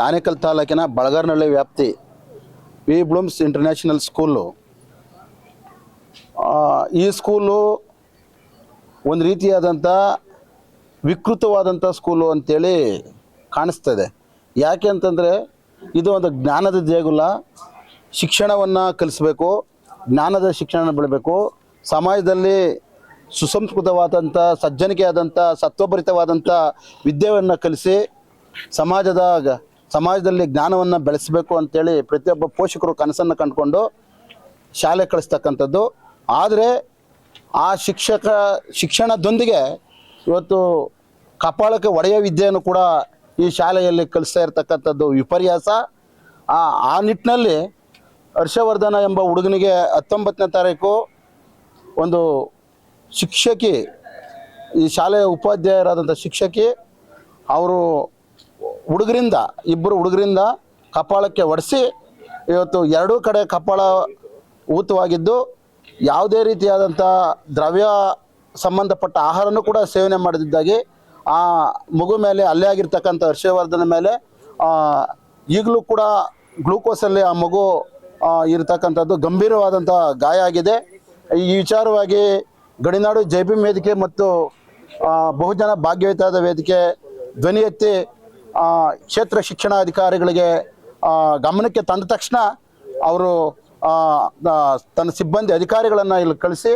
ಆನೇಕಲ್ ತಾಲೂಕಿನ ಬಳಗಾರ್ನಹಳ್ಳಿ ವ್ಯಾಪ್ತಿ V Blooms International school. ಈ ಸ್ಕೂಲು ಒಂದು ರೀತಿಯಾದಂಥ ವಿಕೃತವಾದಂಥ ಸ್ಕೂಲು ಅಂತೇಳಿ ಕಾಣಿಸ್ತದೆ. ಯಾಕೆ ಅಂತಂದರೆ ಇದು ಒಂದು ಜ್ಞಾನದ ದೇಗುಲ. ಶಿಕ್ಷಣವನ್ನು ಕಲಿಸ್ಬೇಕು, ಜ್ಞಾನದ ಶಿಕ್ಷಣ ಬೆಳಬೇಕು. ಸಮಾಜದಲ್ಲಿ ಸುಸಂಸ್ಕೃತವಾದಂಥ ಸಜ್ಜನಿಕೆಯಾದಂಥ ಸತ್ವಭರಿತವಾದಂಥ ವಿದ್ಯೆಯನ್ನು ಕಲಿಸಿ ಸಮಾಜದ ಸಮಾಜದಲ್ಲಿ ಜ್ಞಾನವನ್ನು ಬೆಳೆಸಬೇಕು ಅಂತೇಳಿ ಪ್ರತಿಯೊಬ್ಬ ಪೋಷಕರು ಕನಸನ್ನು ಕಂಡುಕೊಂಡು ಶಾಲೆ ಕಳಿಸ್ತಕ್ಕಂಥದ್ದು. ಆದರೆ ಆ ಶಿಕ್ಷಕ, ಶಿಕ್ಷಣದೊಂದಿಗೆ ಇವತ್ತು ಕಪಾಳಕ್ಕೆ ಒಡೆಯ ವಿದ್ಯೆಯನ್ನು ಕೂಡ ಈ ಶಾಲೆಯಲ್ಲಿ ಕಲಿಸ್ತಾ ಇರತಕ್ಕಂಥದ್ದು ವಿಪರ್ಯಾಸ. ಆ ಆ ನಿಟ್ಟಿನಲ್ಲಿ ಹರ್ಷವರ್ಧನ ಎಂಬ ಹುಡುಗನಿಗೆ ಹತ್ತೊಂಬತ್ತನೇ ತಾರೀಕು ಒಂದು ಶಿಕ್ಷಕಿ, ಈ ಶಾಲೆಯ ಉಪಾಧ್ಯಾಯರಾದಂಥ ಶಿಕ್ಷಕಿ, ಅವರು ಹುಡುಗರಿಂದ, ಇಬ್ಬರು ಹುಡುಗರಿಂದ ಕಪಾಳಕ್ಕೆ ಒಡಿಸಿ, ಇವತ್ತು ಎರಡೂ ಕಡೆ ಕಪಾಳ ಊತವಾಗಿದ್ದು, ಯಾವುದೇ ರೀತಿಯಾದಂಥ ದ್ರವ್ಯ ಸಂಬಂಧಪಟ್ಟ ಆಹಾರನೂ ಕೂಡ ಸೇವನೆ ಮಾಡದಿದ್ದಾಗಿ ಆ ಮಗು ಮೇಲೆ, ಅಲ್ಲೇ ಆಗಿರ್ತಕ್ಕಂಥ ಹರ್ಷವರ್ಧನ ಮೇಲೆ ಈಗಲೂ ಕೂಡ ಗ್ಲೂಕೋಸಲ್ಲಿ ಆ ಮಗು ಇರತಕ್ಕಂಥದ್ದು ಗಂಭೀರವಾದಂಥ ಗಾಯ ಆಗಿದೆ. ಈ ವಿಚಾರವಾಗಿ ಗಡಿನಾಡು ಜೈಬಿ ವೇದಿಕೆ ಮತ್ತು ಬಹುಜನ ಭಾಗ್ಯಯುತಾದ ವೇದಿಕೆ ಧ್ವನಿ ಎತ್ತಿ ಕ್ಷೇತ್ರ ಶಿಕ್ಷಣಾಧಿಕಾರಿಗಳಿಗೆ ಅಧಿಕಾರಿಗಳಿಗೆ ಗಮನಕ್ಕೆ ತಂದ ತಕ್ಷಣ ಅವರು ತನ್ನ ಸಿಬ್ಬಂದಿ ಅಧಿಕಾರಿಗಳನ್ನು ಇಲ್ಲಿ ಕಳಿಸಿ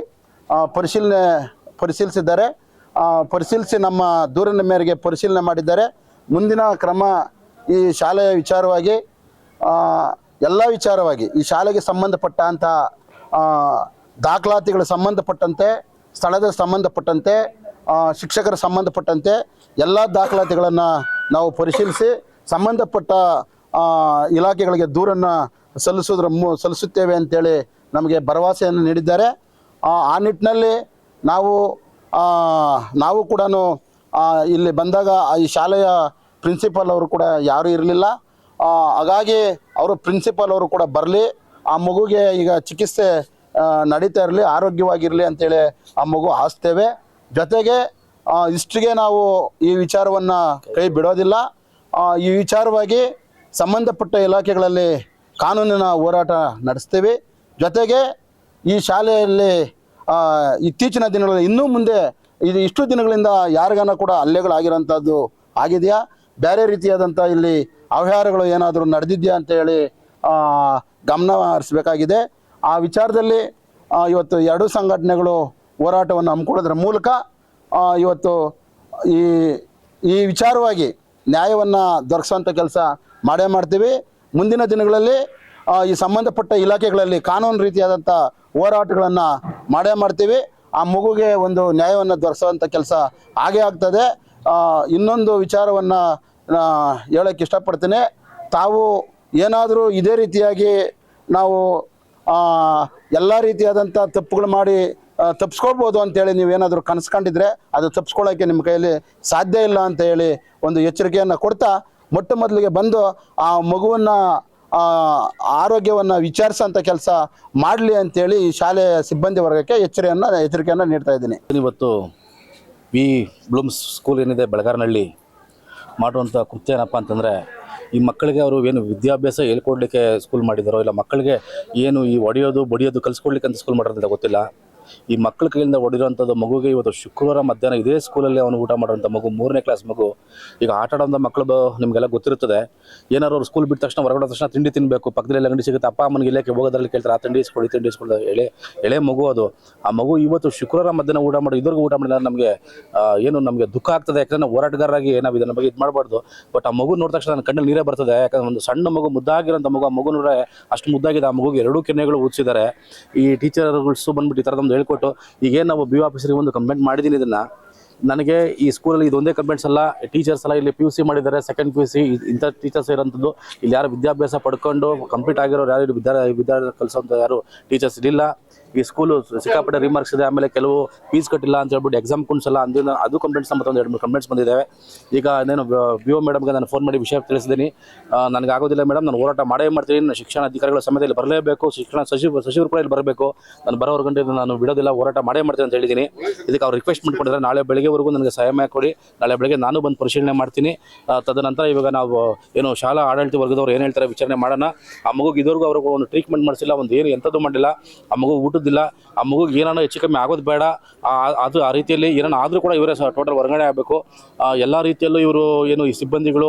ಪರಿಶೀಲನೆ ಪರಿಶೀಲಿಸಿದ್ದಾರೆ. ಪರಿಶೀಲಿಸಿ ನಮ್ಮ ದೂರಿನ ಮೇರೆಗೆ ಪರಿಶೀಲನೆ ಮಾಡಿದ್ದಾರೆ. ಮುಂದಿನ ಕ್ರಮ ಈ ಶಾಲೆಯ ವಿಚಾರವಾಗಿ ಎಲ್ಲ ವಿಚಾರವಾಗಿ, ಈ ಶಾಲೆಗೆ ಸಂಬಂಧಪಟ್ಟಂಥ ದಾಖಲಾತಿಗಳು ಸಂಬಂಧಪಟ್ಟಂತೆ, ಸ್ಥಳದ ಸಂಬಂಧಪಟ್ಟಂತೆ ಶಿಕ್ಷಕರ ಸಂಬಂಧಪಟ್ಟಂತೆ ಎಲ್ಲ ದಾಖಲಾತಿಗಳನ್ನು ನಾವು ಪರಿಶೀಲಿಸಿ ಸಂಬಂಧಪಟ್ಟ ಇಲಾಖೆಗಳಿಗೆ ದೂರನ್ನು ಸಲ್ಲಿಸೋದ್ರ ಮೂ, ಸಲ್ಲಿಸುತ್ತೇವೆ ಅಂತೇಳಿ ನಮಗೆ ಭರವಸೆಯನ್ನು ನೀಡಿದ್ದಾರೆ. ಆ ನಿಟ್ಟಿನಲ್ಲಿ ನಾವು ನಾವು ಕೂಡ ಇಲ್ಲಿ ಬಂದಾಗ ಈ ಶಾಲೆಯ ಪ್ರಿನ್ಸಿಪಾಲ್ ಅವರು ಕೂಡ ಯಾರೂ ಇರಲಿಲ್ಲ. ಹಾಗಾಗಿ ಅವರು ಪ್ರಿನ್ಸಿಪಾಲ್ ಅವರು ಕೂಡ ಬರಲಿ, ಆ ಮಗುಗೆ ಈಗ ಚಿಕಿತ್ಸೆ ನಡೀತಾ ಇರಲಿ, ಆರೋಗ್ಯವಾಗಿರಲಿ ಅಂತೇಳಿ ಆ ಮಗು ಆಸ್ತೇವೆ ಜೊತೆಗೆ ಇಷ್ಟಿಗೆ ನಾವು ಈ ವಿಚಾರವನ್ನು ಕೈ ಬಿಡೋದಿಲ್ಲ. ಈ ವಿಚಾರವಾಗಿ ಸಂಬಂಧಪಟ್ಟ ಇಲಾಖೆಗಳಲ್ಲಿ ಕಾನೂನಿನ ಹೋರಾಟ ನಡೆಸ್ತೀವಿ. ಜೊತೆಗೆ ಈ ಶಾಲೆಯಲ್ಲಿ ಇತ್ತೀಚಿನ ದಿನಗಳಲ್ಲಿ ಇನ್ನೂ ಮುಂದೆ ಇದು ಇಷ್ಟು ದಿನಗಳಿಂದ ಯಾರಿಗಾನ ಕೂಡ ಹಲ್ಲೆಗಳಾಗಿರೋಂಥದ್ದು ಆಗಿದೆಯಾ? ಬೇರೆ ರೀತಿಯಾದಂಥ ಇಲ್ಲಿ ಅವ್ಯವಹಾರಗಳು ಏನಾದರೂ ನಡೆದಿದೆಯಾ ಅಂತ ಹೇಳಿ ಆ, ಗಮನ ಹರಿಸಬೇಕಾಗಿದೆ. ಆ ವಿಚಾರದಲ್ಲಿ ಇವತ್ತು ಎರಡೂ ಸಂಘಟನೆಗಳು ಹೋರಾಟವನ್ನು ಹಮ್ಮಿಕೊಳ್ಳೋದ್ರ ಮೂಲಕ ಇವತ್ತು ಈ ಈ ವಿಚಾರವಾಗಿ ನ್ಯಾಯವನ್ನು ದೊರಕಿಸೋಂಥ ಕೆಲಸ ಮಾಡೇ ಮಾಡ್ತೀವಿ. ಮುಂದಿನ ದಿನಗಳಲ್ಲಿ ಈ ಸಂಬಂಧಪಟ್ಟ ಇಲಾಖೆಗಳಲ್ಲಿ ಕಾನೂನು ರೀತಿಯಾದಂಥ ಹೋರಾಟಗಳನ್ನು ಮಾಡೇ ಮಾಡ್ತೀವಿ. ಆ ಮಗುಗೆ ಒಂದು ನ್ಯಾಯವನ್ನು ದೊರಕಿಸುವಂಥ ಕೆಲಸ ಆಗೇ ಆಗ್ತದೆ. ಇನ್ನೊಂದು ವಿಚಾರವನ್ನು ಹೇಳೋಕ್ಕೆ ಇಷ್ಟಪಡ್ತೀನಿ. ತಾವು ಏನಾದರೂ ಇದೇ ರೀತಿಯಾಗಿ ನಾವು ಎಲ್ಲ ರೀತಿಯಾದಂಥ ತಪ್ಪುಗಳು ಮಾಡಿ ತಪ್ಪಿಸ್ಕೊಳ್ಬೋದು ಅಂತೇಳಿ ನೀವೇನಾದರೂ ಕನಸ್ಕೊಂಡಿದ್ರೆ ಅದು ತಪ್ಪಿಸ್ಕೊಳ್ಳೋಕ್ಕೆ ನಿಮ್ಮ ಕೈಯಲ್ಲಿ ಸಾಧ್ಯ ಇಲ್ಲ ಅಂತ ಹೇಳಿ ಒಂದು ಎಚ್ಚರಿಕೆಯನ್ನು ಕೊಡ್ತಾ ಮೊಟ್ಟ ಮೊದಲಿಗೆ ಬಂದು ಆ ಮಗುವನ್ನು ಆರೋಗ್ಯವನ್ನು ವಿಚಾರಿಸೋಂಥ ಕೆಲಸ ಮಾಡಲಿ ಅಂತೇಳಿ ಶಾಲೆಯ ಸಿಬ್ಬಂದಿ ವರ್ಗಕ್ಕೆ ಎಚ್ಚರಿಕೆಯನ್ನು ಎಚ್ಚರಿಕೆಯನ್ನು ನೀಡ್ತಾ ಇದ್ದೀನಿ. ಇವತ್ತು ವಿ ಬ್ಲೂಮ್ಸ್ ಸ್ಕೂಲ್ ಏನಿದೆ, ಬೆಳಗಾರನಹಳ್ಳಿ ಮಾಡುವಂಥ ಕೃತ್ಯ ಏನಪ್ಪ ಅಂತಂದರೆ, ಈ ಮಕ್ಕಳಿಗೆ ಅವರು ಏನು ವಿದ್ಯಾಭ್ಯಾಸ ಹೇಳ್ಕೊಡ್ಲಿಕ್ಕೆ ಸ್ಕೂಲ್ ಮಾಡಿದಾರೋ, ಇಲ್ಲ ಮಕ್ಕಳಿಗೆ ಏನು ಈ ಒಡೆಯೋದು ಬಡಿಯೋದು, ಕಲಿಸ್ಕೊಡ್ಲಿಕ್ಕೆ ಅಂತ ಸ್ಕೂಲ್ ಮಾಡಿರೋದಂತ ಗೊತ್ತಿಲ್ಲ. ಈ ಮಕ್ಕಳ ಕೈಯಿಂದ ಹೊಡಿರೋಂಥದ್ದು ಮಗುಗೆ ಇವತ್ತು ಶುಕ್ರವಾರ ಮಧ್ಯಾಹ್ನ ಇದೇ ಸ್ಕೂಲಲ್ಲಿ ಅವನು ಊಟ ಮಾಡೋಂಥ ಮಗು, ಮೂರನೇ ಕ್ಲಾಸ್ ಮಗು. ಈಗ ಆಟ ಆಡೋಂಥ ಮಕ್ಕಳು ನಿಮಗೆಲ್ಲ ಗೊತ್ತಿರುತ್ತದೆ. ಏನಾರು ಅವ್ರು ಸ್ಕೂಲ್ ಬಿಟ್ಟ ತಕ್ಷಣ, ಹೊರಗಡೆ ತಕ್ಷಣ ತಿಂಡಿ ತಿನ್ನಬೇಕು ಪಕ್ಕದಲ್ಲಿ ಅಂಗಡಿ ಸಿಗುತ್ತೆ, ಅಪ್ಪ ಅಮ್ಮನಿಗೆ ಇಲ್ಲಕ್ಕೆ ಹೋಗೋದ್ರಲ್ಲಿ ಕೇಳ್ತಾರೆ, ಆ ತಿಂಡಿ ಇಸ್ಕೊಳ್ಳಿ ತಿಂಡಿ ಇಸ್ಕೊಳ್ಳಿ ಎಳೆ ಎಳೆ ಮಗು ಅದು. ಆ ಮಗು ಇವತ್ತು ಶುಕ್ರವಾರ ಮಧ್ಯಾಹ್ನ ಊಟ ಮಾಡಿ ಇದ್ರಿಗೂ ಊಟ ಮಾಡಿದ ನಮಗೆ ಏನು ನಮಗೆ ದುಃಖ ಆಗ್ತದೆ. ಯಾಕಂದ್ರೆ ನಾವು ಹೋರಾಟಗಾರರಾಗಿ ನಾವು ಇದನ್ನ ಬಗ್ಗೆ ಇದು ಮಾಡಬಾರ್ದು. ಬಟ್ ಆ ಮಗು ನೋಡಿದ ತಕ್ಷಣ ನನ್ನ ಕಣ್ಣಲ್ಲಿ ನೀರೇ ಬರ್ತದೆ. ಯಾಕಂದ್ರೆ ಒಂದು ಸಣ್ಣ ಮಗು ಮುದ್ದಾಗಿರೋಂಥ ಮಗು, ಆ ಮಗು ನೋಡ್ರೆ ಅಷ್ಟು ಮುದ್ದಾಗಿದೆ. ಆ ಮಗುಗೆ ಎರಡೂ ಕೆನ್ನೆಗಳು ಊದಿಸಿದ್ದಾರೆ ಈ ಟೀಚರ್ಗಳು ಬಂದ್ಬಿಟ್ಟು ಈ ಥರದೊಂದು ಹೇಳ್ಕೊಟ್ಟು, ಈಗೇನು ನಾವು ಬಿ ಆಫೀಸರಿಗೆ ಒಂದು ಕಂಪ್ಲೇಂಟ್ ಮಾಡಿದ್ದೀನಿ ಇದನ್ನು. ನನಗೆ ಈ ಸ್ಕೂಲಲ್ಲಿ ಇದೊಂದೇ ಕಂಪ್ಲೇಂಟ್ಸ್ ಅಲ್ಲ ಟೀಚರ್ಸ್ ಎಲ್ಲ ಇಲ್ಲಿ ಪಿ ಯು ಸಿ ಮಾಡಿದ್ದಾರೆ ಸೆಕೆಂಡ್ ಪಿ ಯು ಸಿ ಇಂಥ ಟೀಚರ್ಸ್ ಇರೋಂಥದ್ದು. ಇಲ್ಲಿ ಯಾರು ವಿದ್ಯಾಭ್ಯಾಸ ಪಡ್ಕೊಂಡು ಕಂಪ್ಲೀಟ್ ಆಗಿರೋರು ಯಾರು ವಿದ್ಯಾ ವಿದ್ಯಾರ್ಥಿ ಕಲಿಸೋಂಥ ಯಾರು ಟೀಚರ್ಸ್ ಇರಲಿಲ್ಲ ಈ ಸ್ಕೂಲು ಸಿಕ್ಕಾಪಟ್ಟೆ ರಿಮಾರ್ಕ್ಸ್ ಇದೆ. ಆಮೇಲೆ ಕೆಲವು ಫೀಸ್ ಕಟ್ಟಿಲ್ಲ ಅಂತ ಹೇಳ್ಬಿಟ್ಟು ಎಕ್ಸಾಮ್ ಕುಣಿಸಲ್ಲ ಅಂದಿನ ಅದು ಕಂಪ್ಲೇಂಟ್ಸ್ ಮತ್ತೆ ಒಂದು ಎರಡು ಮೂರು ಕಂಪ್ಲೇಂಟ್ಸ್ ಬಂದಿದ್ದಾವೆ ಈಗ ನಾನು ಬಿ ಓ ಮೇಡಮ್ಗೆ ನಾನು ಫೋನ್ ಮಾಡಿ ವಿಷಯ ತಿಳಿಸಿದ್ದೀನಿ. ನನಗೆ ಆಗೋದಿಲ್ಲ ಮೇಡಮ್ ನಾನು ಹೋರಾಟ ಮಾಡೇ ಮಾಡ್ತೀನಿ. ನಾನು ಶಿಕ್ಷಣ ಅಧಿಕಾರಿಗಳ ಸಮಯದಲ್ಲಿ ಬರಲೇಬೇಕು. ಶಿಕ್ಷಣ ಸಚಿವ ಸಚಿವರು ಕೂಡ ಬರಬೇಕು. ನಾನು ಬರೋವರೆಗೂ ಗಂಟೆ ನಾನು ಬಿಡೋದಿಲ್ಲ. ಹೋರಾಟ ಮಾಡೇ ಮಾಡ್ತೀನಿ ಅಂತ ಹೇಳಿದ್ದೀನಿ. ಇದಕ್ಕೆ ಅವ್ರು ರಿಕ್ವೆಸ್ಟ್ ಮಾಡ್ಕೊಂಡಿದ್ದಾರೆ. ನಾಳೆ ಬೆಳಗ್ಗೆವರೆಗೂ ನನಗೆ ಸಹಾಯ ಕೊಡಿ ನಾಳೆ ಬೆಳಗ್ಗೆ ನಾನು ಬಂದು ಪರಿಶೀಲನೆ ಮಾಡ್ತೀನಿ. ತದನಂತರ ಇವಾಗ ನಾವು, ಏನು ಶಾಲಾ ಆಡಳಿತ ವರ್ಗದವ್ರು ಏನು ಹೇಳ್ತಾರೆ ವಿಚಾರಣೆ ಮಾಡೋಣ. ಆ ಮಗುಗೆ ಇದುವರೆಗೂ ಅವ್ರಿಗೂ ಒಂದು ಟ್ರೀಟ್ಮೆಂಟ್ ಮಾಡಿಸಿಲ್ಲ. ಒಂದು ಏನು ಎಂಥದ್ದು ಮಾಡಿಲ್ಲ. ಆ ಮಗು ಊಟದಿಲ್ಲ ಆ ಮಗುಗೆ ಏನಾನ ಹೆಚ್ಚು ಕಮ್ಮಿ ಆಗೋದು ಬೇಡ. ಅದು ಆ ರೀತಿಯಲ್ಲಿ ಏನಾನ ಆದರೂ ಕೂಡ ಇವರೇ ಟೋಟಲ್ ಹೊರಗಡೆ ಆಗಬೇಕು. ಎಲ್ಲ ರೀತಿಯಲ್ಲೂ ಇವರು ಏನು ಈ ಸಿಬ್ಬಂದಿಗಳು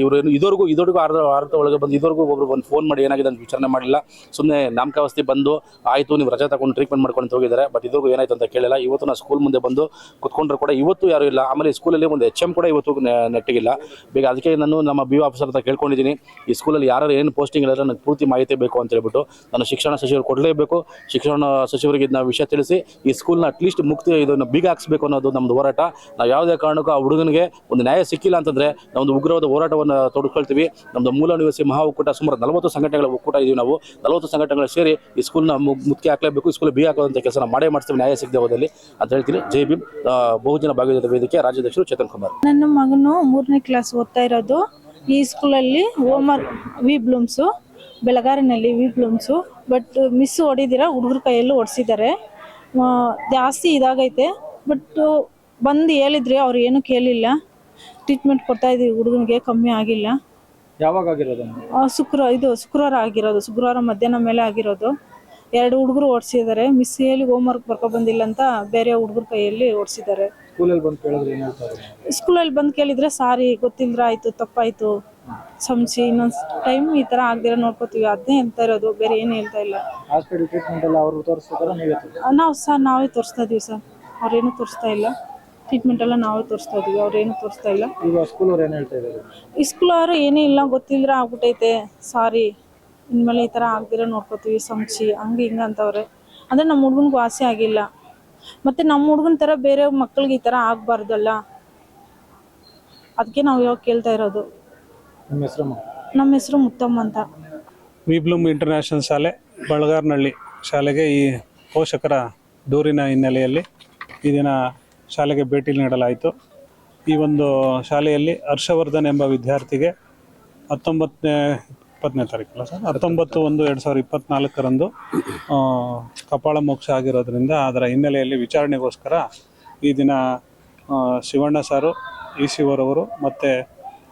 ಇವರು ಏನು ಇದುವರೆಗೂ ಇದುವರೆಗೂ ಅರ್ಧ ಅರ್ಧ ಒಳಗೆ ಬಂದು ಇದುವರೆಗೂ ಒಬ್ರು ಒಂದು ಫೋನ್ ಮಾಡಿ ಏನಾಗಿದೆ ಅಂತ ವಿಚಾರಣೆ ಮಾಡಿಲ್ಲ. ಸುಮ್ಮನೆ ನಾಮಕಾವಸ್ಥೆ ಬಂದು, ಆಯಿತು, ನೀವು ರಜೆ ತಗೊಂಡು ಟ್ರೀಟ್ಮೆಂಟ್ ಮಾಡ್ಕೊಂಡು ಹೋಗಿದ್ದಾರೆ. ಬಟ್ ಇದುವರೆಗೂ ಏನಾಯ್ತು ಅಂತ ಕೇಳಿಲ್ಲ. ಇವತ್ತು ನಾನು ಸ್ಕೂಲ್ ಮುಂದೆ ಬಂದು ಕುತ್ಕೊಂಡ್ರು ಕೂಡ ಇವತ್ತು ಯಾರು ಇಲ್ಲ. ಆಮೇಲೆ ಸ್ಕೂಲಲ್ಲಿ ಒಂದು ಎಚ್ ಎಂ ಕೂಡ ಇವತ್ತು ನೆಟ್ಟಿಗಿಲ್ಲ. ಬೇಗ ಅದಕ್ಕೆ ನಾನು ನಮ್ಮ ಬಿ ಆಫೀಸರ್ ಅಂತ ಕೇಳ್ಕೊಂಡಿದ್ದೀನಿ. ಈ ಸ್ಕೂಲಲ್ಲಿ ಯಾರು ಏನು ಪೋಸ್ಟಿಂಗ್ ಇಲ್ಲ ನನಗೆ ಪೂರ್ತಿ ಮಾಹಿತಿ ಬೇಕು ಅಂತ ಹೇಳ್ಬಿಟ್ಟು, ನಾನು ಶಿಕ್ಷಣ ಸಚಿವರು ಕೊಡಲೇಬೇಕು. ಶಿಕ್ಷಣ ಸಚಿವರಿಗೆ ಇದನ್ನ ವಿಷಯ ತಿಳಿಸಿ ಈ ಸ್ಕೂಲ್ನ ಅಟ್ಲೀಸ್ಟ್ ಮುಕ್ತಿ ಇದನ್ನು ಬೀಗ ಹಾಕ್ಸ್ಬೇಕು ಅನ್ನೋದು ನಮ್ಮದು ಹೋರಾಟ. ನಾವು ಯಾವುದೇ ಕಾರಣಕ್ಕೂ ಆ ಹುಡುಗನಿಗೆ ಒಂದು ನ್ಯಾಯ ಸಿಕ್ಕಿಲ್ಲ ಅಂತಂದರೆ ನಮ್ಮದು ಉಗ್ರವಾದ ಹೋರಾಟವನ್ನು ತೊಡ್ಕೊಳ್ತೀವಿ. ನಮ್ಮದು ಮೂಲ ನಿವಾಸಿ ಮಹಾ ಒಕ್ಕೂಟ ಸುಮಾರು ನಲವತ್ತು ಸಂಘಟನೆಗಳ ಒಕ್ಕೂಟ ಇದೀವಿ ನಾವು. ನಲವತ್ತು ಸಂಘಟನೆಗಳು ಸೇರಿ ಈ ಸ್ಕೂಲ್ನ ಮುಕ್ತಿ ಹಾಕಲೇಬೇಕು ಸ್ಕೂಲ್ ಬಿ ಹಾಕೋದಂಥ ಕೆಲಸ ಮಾಡೇ ಮಾಡ್ತೀವಿ, ನ್ಯಾಯ ಸಿಗದೆ ಹೋದಲ್ಲಿ ಅಂತ ಹೇಳ್ತೀನಿ. ಜೈ ಭೀಮ್. ಬಹುಜನ ಭಾಗವಹಿಸಿದ ವೇದಿಕೆ ರಾಜ್ಯಾಧ್ಯಕ್ಷರು ಚೇತನ್ ಕುಮಾರ್. ನನ್ನ ಮಗನು ಮೂರನೇ ಕ್ಲಾಸ್ ಓದ್ತಾ ಇರೋದು. ಈ ಸ್ಕೂಲಲ್ಲಿ ಓಮರ್ ವಿ ಬ್ಲೂಮ್ಸು ಬೆಳಗಾರಿನಲ್ಲಿ ವಿ ಬ್ಲೂಮ್ಸು ಬಟ್ ಮಿಸ್ ಹೊಡಿದಿರ ಹುಡುಗರ ಕೈಯಲ್ಲೂ ಹೊಡ್ಸಿದ್ದಾರೆ ಜಾಸ್ತಿ ಇದಾಗೈತೆ. ಬಟ್ ಬಂದು ಹೇಳಿದ್ರಿ ಅವ್ರು ಏನು ಕೇಳಿಲ್ಲ. ಟ್ರೀಟ್ಮೆಂಟ್ ಕೊಡ್ತಾ ಇದ್ದೀವಿ ಹುಡುಗನಿಗೆ ಕಮ್ಮಿ ಆಗಿಲ್ಲ. ಯಾವಾಗ ಆಗಿರೋದು ಇದು ಶುಕ್ರವಾರ ಆಗಿರೋದು. ಶುಕ್ರವಾರ ಮಧ್ಯಾಹ್ನ ಮೇಲೆ ಆಗಿರೋದು. ಎರಡು ಹುಡುಗರು ಓಡಿಸಿದ್ದಾರೆ. ಮಿಸ್ ಹೇಳಿ ಹೋಮ್ವರ್ಕ್ ಬರ್ಕೊ ಬಂದಿಲ್ಲ ಅಂತ ಬೇರೆ ಹುಡುಗರ ಕೈಯಲ್ಲಿ ಓಡಿಸಿದ್ದಾರೆ. ಸ್ಕೂಲಲ್ಲಿ ಬಂದು ಕೇಳಿದ್ರೆ ಏನು ಹೇಳ್ತಾರೆ? ಸ್ಕೂಲಲ್ಲಿ ಬಂದು ಕೇಳಿದ್ರೆ ಸಾರಿ ಗೊತ್ತಿಲ್ಲದ್ರ ಆಯಿತು ತಪ್ಪಾಯಿತು. ಕ್ಷಮಿಸಿ ಇನ್ನೊಂದು ಟೈಮ್ ಈ ಥರ ಆಗದಿರ ನೋಡ್ಕೋತೀವಿ. ಅದನ್ನೇ ಹೇಳ್ತಾ ಇರೋದು. ಬೇರೆ ಏನು ಹೇಳ್ತಾ ಇಲ್ಲ. ಹಾಸ್ಪಿಟಲ್ ಟ್ರೀಟ್ಮೆಂಟ್ ಎಲ್ಲ ಅವರು ನೀವೇ ತೋರಿಸ್ತೀರಾ? ನಾವು ಸರ್ ನಾವೇ ತೋರಿಸ್ತಾ ಇದೀವಿ ಸರ್. ಅವ್ರೇನು ತೋರಿಸ್ತಾ ಇಲ್ಲ. ಟ್ರೀಟ್ಮೆಂಟ್ ಎಲ್ಲ ನಾವೇ ತೋರಿಸ್ತಾ ಇದೀವಿ. ಅವ್ರೇನು ತೋರಿಸ್ತಾ ಇಲ್ಲ. ಈಗ ಸ್ಕೂಲ್ ಅವ್ರು ಏನು ಹೇಳ್ತಾ ಇದ್ದಾರೆ? ಈ ಸ್ಕೂಲ್ ಅವರು ಏನೇ ಇಲ್ಲ ಗೊತ್ತಿಲ್ಲದ್ರ ಆಗ್ಬಿಟ್ಟೈತೆ. ಸಾರಿ ಇನ್ಮೇಲೆ ಈ ಥರ ಆಗ್ದಿರ ನೋಡ್ಕೋತೀವಿ. ಸಂಚಿ ಹಂಗೆ ಹಿಂಗೆ ಅಂತವ್ರೆ. ಅಂದರೆ ನಮ್ಮ ಹುಡುಗನಿಗೆ ಆಸೆ ಆಗಿಲ್ಲ. ಮತ್ತು ನಮ್ಮ ಹುಡುಗನ ಥರ ಬೇರೆ ಮಕ್ಳಿಗೆ ಈ ಥರ ಆಗಬಾರ್ದಲ್ಲ. ಅದಕ್ಕೆ ನಾವು ಇವಾಗ ಕೇಳ್ತಾ ಇರೋದು. ನಿಮ್ಮ ಹೆಸರು ನಮ್ಮ ಹೆಸರು ಮುತ್ತಮ್ಮ ಅಂತ. ವಿಬ್ಲೂಮ್ ಇಂಟರ್ನ್ಯಾಷನಲ್ ಶಾಲೆ ಬಳಗಾರ್ನಹಳ್ಳಿ ಶಾಲೆಗೆ ಈ ಪೋಷಕರ ದೂರಿನ ಹಿನ್ನೆಲೆಯಲ್ಲಿ ಈ ದಿನ ಶಾಲೆಗೆ ಭೇಟಿ ನೀಡಲಾಯಿತು. ಈ ಒಂದು ಶಾಲೆಯಲ್ಲಿ ಹರ್ಷವರ್ಧನ್ ಎಂಬ ವಿದ್ಯಾರ್ಥಿಗೆ ಹತ್ತೊಂಬತ್ತನೇ ಇಪ್ಪತ್ತನೇ ತಾರೀಕಲ್ಲ ಸರ್? ಹತ್ತೊಂಬತ್ತು ಒಂದು ಎರಡು ಸಾವಿರದ ಇಪ್ಪತ್ತ್ನಾಲ್ಕರಂದು ಕಪಾಳ ಮೋಕ್ಷ ಆಗಿರೋದ್ರಿಂದ ಅದರ ಹಿನ್ನೆಲೆಯಲ್ಲಿ ವಿಚಾರಣೆಗೋಸ್ಕರ ಈ ದಿನ ಶಿವಣ್ಣ ಸಾರು ಇ ಸಿ ಅವರವರು ಮತ್ತು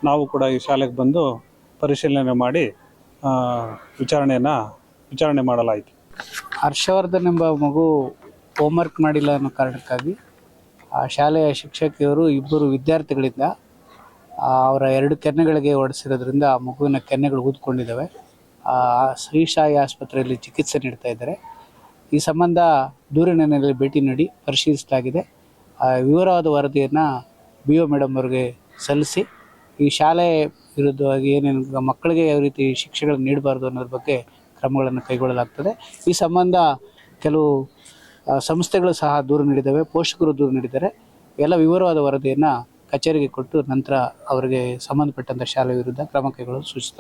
ನಾವು ಕೂಡ ಈ ಶಾಲೆಗೆ ಬಂದು ಪರಿಶೀಲನೆ ಮಾಡಿ ವಿಚಾರಣೆಯನ್ನು, ವಿಚಾರಣೆ ಮಾಡಲಾಯಿತು. ಹರ್ಷವರ್ಧನ್ ಎಂಬ ಮಗು ಹೋಮ್ವರ್ಕ್ ಮಾಡಿಲ್ಲ ಅನ್ನೋ ಕಾರಣಕ್ಕಾಗಿ, ಆ ಶಾಲೆಯ ಶಿಕ್ಷಕಿಯವರು ಇಬ್ಬರು ವಿದ್ಯಾರ್ಥಿಗಳಿಂದ ಅವರ ಎರಡು ಕೆನ್ನೆಗಳಿಗೆ ಹೊಡೆಸಿರೋದ್ರಿಂದ ಆ ಮಗುವಿನ ಕೆನ್ನೆಗಳು ಊದ್ಕೊಂಡಿದ್ದಾವೆ. ಶ್ರೀ ಆಸ್ಪತ್ರೆಯಲ್ಲಿ ಚಿಕಿತ್ಸೆ ನೀಡ್ತಾ ಇದ್ದಾರೆ. ಈ ಸಂಬಂಧ ದೂರಿನ ಹಿನ್ನೆಲೆಯಲ್ಲಿ ಭೇಟಿ ನೀಡಿ ಪರಿಶೀಲಿಸಲಾಗಿದೆ. ವಿವರವಾದ ವರದಿಯನ್ನು ಬಿ ಒ ಮೇಡಮ್ ಅವರಿಗೆ ಸಲ್ಲಿಸಿ ಈ ಶಾಲೆ ವಿರುದ್ಧವಾಗಿ ಏನೇನು ಮಕ್ಕಳಿಗೆ ಯಾವ ರೀತಿ ಶಿಕ್ಷೆಗಳನ್ನು ನೀಡಬಾರ್ದು ಅನ್ನೋದ್ರ ಬಗ್ಗೆ ಕ್ರಮಗಳನ್ನು ಕೈಗೊಳ್ಳಲಾಗ್ತದೆ. ಈ ಸಂಬಂಧ ಕೆಲವು ಸಂಸ್ಥೆಗಳು ಸಹ ದೂರು ನೀಡಿದ್ದಾವೆ, ಪೋಷಕರು ದೂರು ನೀಡಿದ್ದಾರೆ. ಎಲ್ಲ ವಿವರವಾದ ವರದಿಯನ್ನು ಕಚೇರಿಗೆ ಕೊಟ್ಟು ನಂತರ ಅವರಿಗೆ ಸಂಬಂಧಪಟ್ಟಂಥ ಶಾಲೆ ವಿರುದ್ಧ ಕ್ರಮ ಕೈಗೊಳ್ಳಲು ಸೂಚಿಸಲಾಗಿದೆ